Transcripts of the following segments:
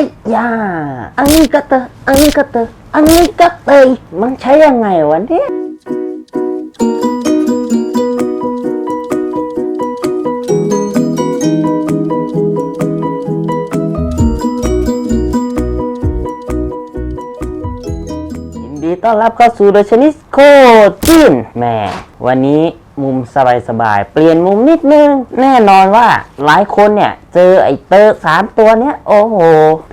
อ้ยาอันนี้ก็เตออันนี้ก็เตออันนี้ก็เตยมันใช้ยังไงวะเนี่ยยินดีต้อนรับเข้าสู่ The Chinese Code จีนแหมวันนี้มุมสบายๆ เปลี่ยนมุมนิดนึง แน่นอนว่าหลายคนเนี่ย ซื้อไอ้เตอร์สามตัวเนี้ยโอ้โห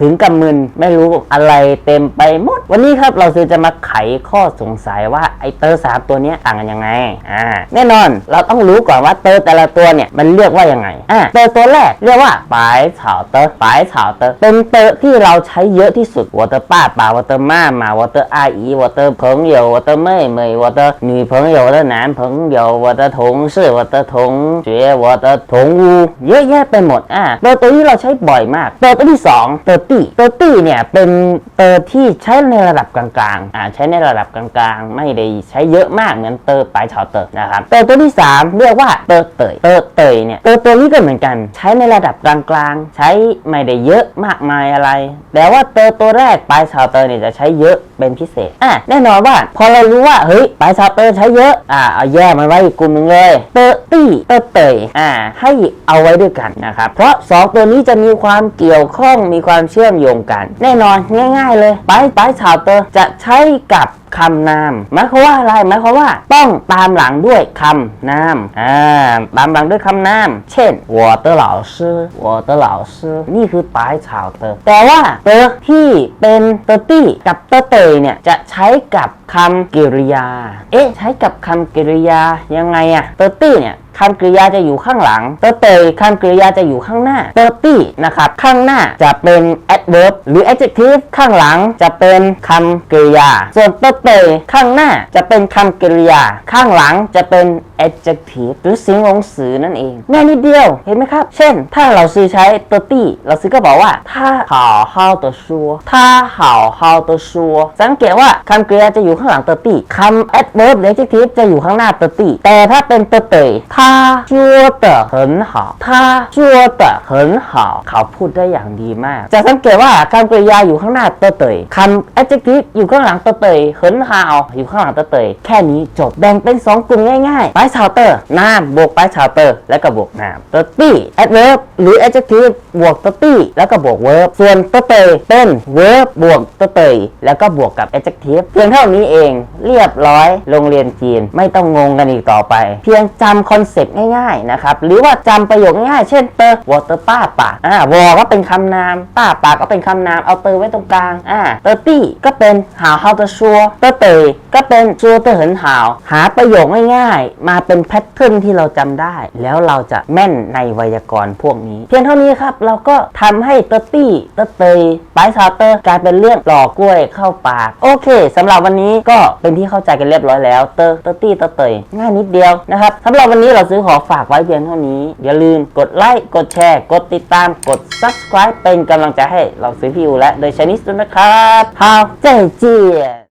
ถึงกับมึนไม่รู้อะไรเต็มไปหมด วันนี้ครับเราซื้อจะมาไขข้อสงสัยว่าไอ้เตอร์สามตัวเนี้ยต่างกันยังไงอ่าแน่นอนเราต้องรู้ก่อนว่าเตอร์แต่ละตัวเนี่ยมันเรียกว่ายังไงอ่าเตอร์ตัวแรกเรียกว่าปลายเฉาเตอร์ปลายเฉาเตอร์เป็นเตอร์ที่เราใช้เยอะที่สุดวอเตอร์ป้าป่าวอเตอร์มาหมาวอเตอร์อาอีวอเตอร์เพิงเยววอเตอร์เมย์เมย์วอเตอร์หนุ่เพิงเยววอเตอร์หนานเพิงเยววอเตอร์ทงซื่อวอเตอร์ทงเจ๋วอเตอร์ทงวูเยอะแยะไปหมดอ่าเตอร์ตัวที่เราใช้บ่อยมากเตอร์ตัวที่สองเตอร์ตี้เตอร์ตี้เนี่ยเป็นเตอร์ที่ใช้ในระดับกลางๆอ่าใช้ในระดับกลางๆ ไม่ได้ใช้เยอะมากเหมือนเตอร์ปลายเฉาเตอร์นะครับเตอร์ตัวที่สามเรียกว่าเตอร์เตยเตอร์เตยเนี่ยเตอร์ตัวนี้ก็เหมือนกัน ใช้ในระดับกลางๆ ใช้ไม่ได้เยอะมากมายอะไร แต่ว่าเตอร์ตัวแรกปลายเฉาเตอร์เนี่ยจะใช้เยอะเป็นพิเศษอะแน่นอนว่าพอเรารู้ว่าเฮ้ยปลายเฉาเตอร์ใช้เยอะอ่าเอาแยกมันไว้อีกกลุ่มหนึ่งเลยเตอร์ตี้เตอร์เตยอ่าให้เอาไว้ด้วยกันนะครับเพราะสองตัวนี้จะมีความเกี่ยวข้องมีความเชื่อมโยงกัน แน่นอนง่าย ๆ เลยปลายปชายเฉาเตอร์จะใช้กับคำนามหมายความว่าอะไรหมายความว่าต้องตามหลังด้วยคำนามอ่าตามหลังด้วยคำนาม เช่น我的老师我的老师นี่คือปลายเฉาเตอร์แต่ว่าเตอร์ที่เป็นเตอร์ตี้กับเตอร์เตยเนี่ยจะใช้กับคำกริยา เอ๊ะใช้กับคำกริยายังไงอะเตอร์ตี้เนี่ยคำกริยาจะอยู่ข้างหลัง เตอร์เตยคำกริยาจะอยู่ข้างหน้า เตอร์ตี้นะครับ ข้างหน้าจะเป็น adverb หรือ adjective ข้างหลังจะเป็นคำกริยา ส่วนเตอร์ เตยข้างหน้าจะเป็นคำกริยา ข้างหลังจะเป็น adjective หรือสิงหงสือนั่นเองง่ายนิดเดียว เห็นไหมครับ เช่น ถ้าเราซื้อใช้เตอร์ตี้เราซื้อก็บอกว่า他好好的说他好好的说สังเกตว่าคำกริยาจะอยู่ข้างหลังเตอร์ตี้คำ adverb หรือ adjective จะอยู่ข้างหน้าเตอร์ตี้แต่ถ้าเป็นเตอร์เตย他说的很好他说的很好เขาพูดได้อย่างดีมาก จะสังเกตว่าคำกริยาอยู่ข้างหน้าเตอร์เตยคำ adjective อยู่ข้างหลังเตอร์เตย 很好อยู่ข้างหลังเตอร์เตยแค่นี้จบแบ่งเป็นสองกลุ่มง่ายๆไปชาวเตอร์นามบวกไปชาวเตอร์แล้วก็บวกนามเตอร์ตี้ adverb หรือ adjective บวกเตอร์ตี้แล้วก็บวก verb ส่วนเตอร์เตยเป็น verb บวกเตอร์เตยแล้วก็บวกกับ adjective เพียงเท่านี้เองเรียบร้อยโรงเรียนจีนไม่ต้องงงกันอีกต่อไป เพียงจำคอนเซ็ปต์ง่ายๆนะครับหรือว่าจำประโยคง่ายๆเช่นเตอร์วอเตอร์ป้าป่าอ่าวอก็เป็นคำนามป้าป่าก็เป็นคำนามเอาเตอร์ไว้ตรงกลางอ่าเตอร์ตี้ก็เป็นหาว how to ชัวเตอร์รเตยก็เป็นชัวเตอร์หินหาว หาประโยคง่ายๆ มาเป็นแพทเทิร์นที่เราจำได้ แล้วเราจะแม่นในไวยากรณ์พวกนี้ เพียงเท่านี้ครับ เราก็ทำให้เตอร์ตี้เตอร์เตยปายซาเตอร์กลายเป็นเรื่องหลอกกล้วยเข้าปาก โอเค สำหรับวันนี้ก็เป็นที่เข้าใจกันเรียบร้อยแล้วเตอร์เตอร์ตี้เตอร์เตง่ายนิดเดียวนะครับสำหรับวันนี้เราซื้อขอฝากไว้เพียงเท่านี้ อย่าลืมกดไลค์กดแชร์กดติดตามกด subscribe เป็นกำลังใจให้เราซื้อพี่อูและโดยชนิดด้วยนะครับฮาวเจีย